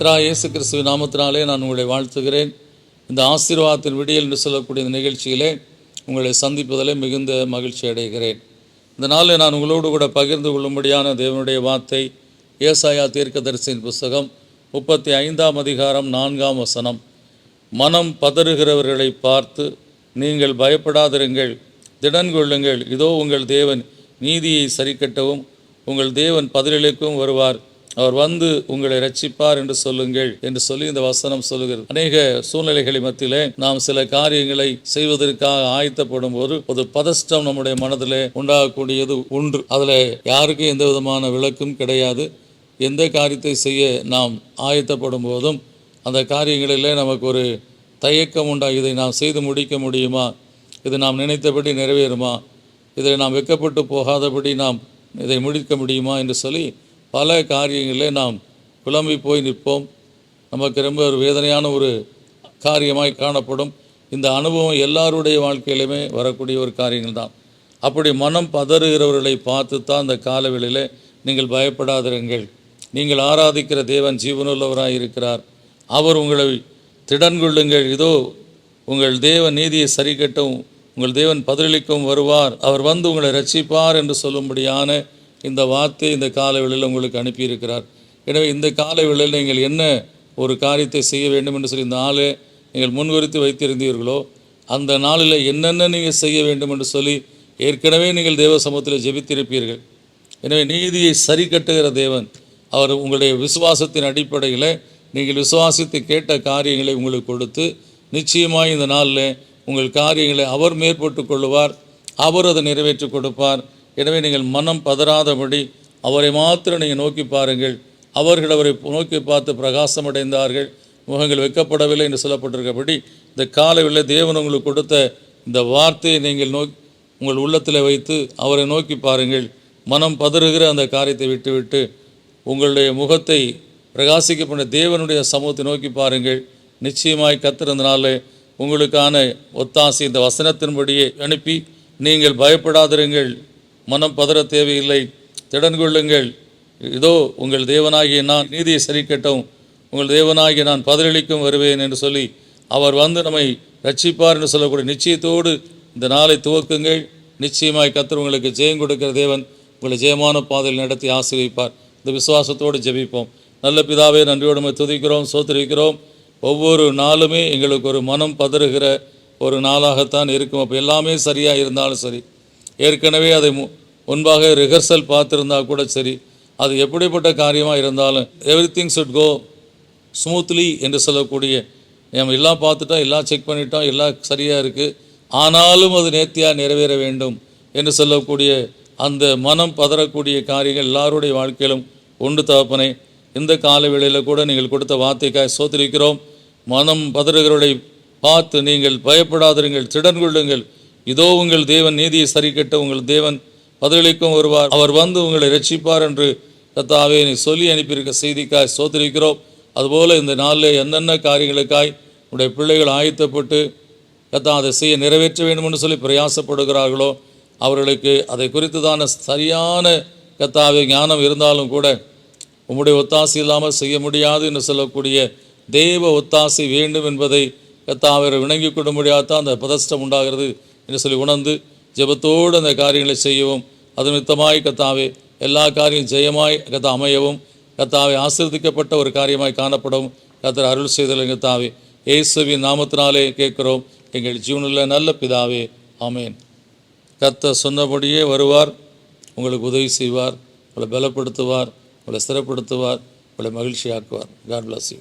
கத்ரா இயேசு கிறிஸ்துவின் நாமத்தினாலே நான் உங்களை வாழ்த்துகிறேன். இந்த ஆசீர்வாதத்தின் விடியல் என்று சொல்லக்கூடிய இந்த நிகழ்ச்சியிலே உங்களை சந்திப்பதிலே மிகுந்த மகிழ்ச்சி அடைகிறேன். இந்த நாளில் நான் உங்களோடு கூட பகிர்ந்து கொள்ளும்படியான தேவனுடைய வார்த்தை ஏசாயா தீர்க்கதரிசியின் புஸ்தகம் முப்பத்தி ஐந்தாம் அதிகாரம் நான்காம் வசனம். மனம் பதறுகிறவர்களை பார்த்து நீங்கள் பயப்படாதிருங்கள் திடன் கொள்ளுங்கள் இதோ உங்கள் தேவன் நீதியை சரிக்கட்டவும் உங்கள் தேவன் பதிலளிக்கும் வருவார். அவர் வந்து உங்களை ரட்சிப்பார் என்று சொல்லுங்கள் என்று சொல்லி இந்த வசனம் சொல்லுகிறது. அநேக சூழ்நிலைகளை மத்தியிலே நாம் சில காரியங்களை செய்வதற்காக ஆயத்தப்படும் போது ஒரு பதஷ்டம் நம்முடைய மனதிலே உண்டாகக்கூடியது உண்டு. அதில் யாருக்கும் எந்த விதமான விளக்கும் கிடையாது. எந்த காரியத்தை செய்ய நாம் ஆயத்தப்படும் போதும் அந்த காரியங்களிலே நமக்கு ஒரு தயக்கம் உண்டா இதை நாம் செய்து முடிக்க முடியுமா? இது நாம் நினைத்தபடி நிறைவேறுமா? இதில் நாம் வெக்கப்பட்டு போகாதபடி நாம் இதை முடிக்க முடியுமா? என்று சொல்லி பல காரியங்களிலே நாம் குழம்பி போய் நிற்போம். நமக்கு ரொம்ப ஒரு வேதனையான ஒரு காரியமாய் காணப்படும். இந்த அனுபவம் எல்லாருடைய வாழ்க்கையிலுமே வரக்கூடிய ஒரு காரியங்கள் தான் அப்படி மனம் பதறுகிறவர்களை பார்த்து தான் அந்த காலவெளியில் நீங்கள் பயப்படாதிருங்கள். நீங்கள் ஆராதிக்கிற தேவன் ஜீவனுள்ளவராக இருக்கிறார். அவர் உங்களை திடன் கொள்ளுங்கள். இதோ உங்கள் தேவன் நீதியை சரிக்கட்டும். உங்கள் தேவன் பதிலளிக்கவும் வருவார். அவர் வந்து உங்களை ரட்சிப்பார் என்று சொல்லும்படியான இந்த வார்த்தை இந்த காலவெளியில் உங்களுக்கு அனுப்பியிருக்கிறார். எனவே இந்த காலவெளியில் நீங்கள் என்ன ஒரு காரியத்தை செய்ய வேண்டும் என்று சொல்லி இந்த நாளே நீங்கள் முன்குறித்து வைத்திருந்தீர்களோ அந்த நாளில் என்னென்ன நீங்கள் செய்ய வேண்டும் என்று சொல்லி ஏற்கனவே நீங்கள் தேவ சமூகத்தில் ஜெபித்திருப்பீர்கள். எனவே நீதியை சரி கட்டுகிற தேவன் அவர் உங்களுடைய விசுவாசத்தின் அடிப்படையில் நீங்கள் விசுவாசித்து கேட்ட காரியங்களை உங்களுக்கு கொடுத்து நிச்சயமாக இந்த நாளில் உங்கள் காரியங்களை அவர் மேற்பட்டு கொள்ளுவார் அவர் அதை நிறைவேற்றி கொடுப்பார். எனவே நீங்கள் மனம் பதறாதபடி அவரை மாத்திரம் நீங்கள் நோக்கி பாருங்கள். அவர்கள் அவரை நோக்கி பார்த்து பிரகாசமடைந்தார்கள். முகங்கள் வைக்கப்படவில்லை என்று சொல்லப்பட்டிருக்கபடி இந்த காலவில் தேவன் உங்களுக்கு கொடுத்த இந்த வார்த்தையை நீங்கள் நோக்கி உங்கள் உள்ளத்தில் வைத்து அவரை நோக்கி பாருங்கள். மனம் பதறுகிற அந்த காரியத்தை விட்டுவிட்டு உங்களுடைய முகத்தை பிரகாசிக்கப்பட்ட தேவனுடைய சமூகத்தை நோக்கி பாருங்கள். நிச்சயமாய் கத்திருந்தனால உங்களுக்கான ஒத்தாசை இந்த வசனத்தின்படியே அனுப்பி நீங்கள் பயப்படாதிருங்கள். மனம் பதற தேவையில்லை. திடன் கொள்ளுங்கள். இதோ உங்கள் தேவனாகிய நான் நீதியை சரி கட்டவும் உங்கள் தேவனாகிய நான் பதிலளிக்கும் வருவேன் என்று சொல்லி அவர் வந்து நம்மை ரட்சிப்பார் என்று சொல்லக்கூடிய நிச்சயத்தோடு இந்த நாளை துவக்குங்கள். நிச்சயமாய் கத்தர் உங்களுக்கு ஜெயம் கொடுக்கிற தேவன் உங்களை ஜெயமான பாதையில் நடத்தி ஆசிரியப்பார் இந்த விசுவாசத்தோடு ஜெபிப்போம். நல்ல பிதாவே நன்றியோடு துதிக்கிறோம் சோத்திருக்கிறோம். ஒவ்வொரு நாளுமே எங்களுக்கு ஒரு மனம் பதறுகிற ஒரு நாளாகத்தான் இருக்கும். அப்போ எல்லாமே சரியாக இருந்தாலும் சரி. ஏற்கனவே அதை மு- முன்பாக ரிஹர்சல் பார்த்துருந்தா கூட சரி அது எப்படிப்பட்ட காரியமாக இருந்தாலும் everything should go smoothly என்று சொல்லக்கூடிய நம்ம எல்லாம் பார்த்துட்டோம் எல்லாம் செக் பண்ணிட்டோம் எல்லாம் சரியாக இருக்குது ஆனாலும் அது நேர்த்தியாக நிறைவேற வேண்டும் என்று சொல்லக்கூடிய அந்த மனம் பதறக்கூடிய காரியங்கள் எல்லாருடைய வாழ்க்கையிலும் உண்டு தகப்பனை. இந்த கால வேளையில் கூட நீங்கள் கொடுத்த வார்த்தைக்காய் சோத்திருக்கிறோம். மனம் பதறுகிறவர்களை பார்த்து நீங்கள் பயப்படாதிருங்கள் திடன் கொள்ளுங்கள் இதோ உங்கள் தேவன் நீதியை சரி கட்ட உங்கள் தேவன் பதிலளிக்கும் வருவார் அவர் வந்து உங்களை ரட்சிப்பார் என்று கத்தாவே நீ சொல்லி அனுப்பியிருக்க செய்திக்காய் சோதரிக்கிறோம் அதுபோல் இந்த நாளில் என்னென்ன காரியங்களுக்காய் உடைய பிள்ளைகள் ஆயத்தப்பட்டு கத்தா அதை செய்ய நிறைவேற்ற வேண்டும் என்று சொல்லி பிரயாசப்படுகிறார்களோ அவர்களுக்கு அதை குறித்துதான சரியான கத்தாவே ஞானம் இருந்தாலும் கூட உம்முடைய ஒத்தாசி இல்லாமல் செய்ய முடியாது என்று சொல்லக்கூடிய தெய்வ ஒத்தாசி வேண்டும் என்பதை கத்தாவை விளங்கி கொள்ள முடியாதான் அந்த பதஷ்டம் உண்டாகிறது என்று சொல்லி உணர்ந்து ஜெபத்தோடு அந்த காரியங்களை செய்யவும் அது மித்தமாய் கத்தாவே எல்லா காரியம் ஜெயமாய் கத்தா அமையவும் கத்தாவை ஆசீர்வதிக்கப்பட்ட ஒரு காரியமாய் காணப்படவும் கத்தர் அருள் செய்தல் கத்தாவே இயேசுவின் நாமத்தினாலே கேட்குறோம். எங்கள் ஜீவனில் நல்ல பிதாவே. ஆமேன். கர்த்தர் சொன்னபடியே வருவார். உங்களுக்கு உதவி செய்வார். உங்களை பலப்படுத்துவார். உங்களை ஸ்திரப்படுத்துவார். உங்களை மகிழ்ச்சியாக்குவார். God bless you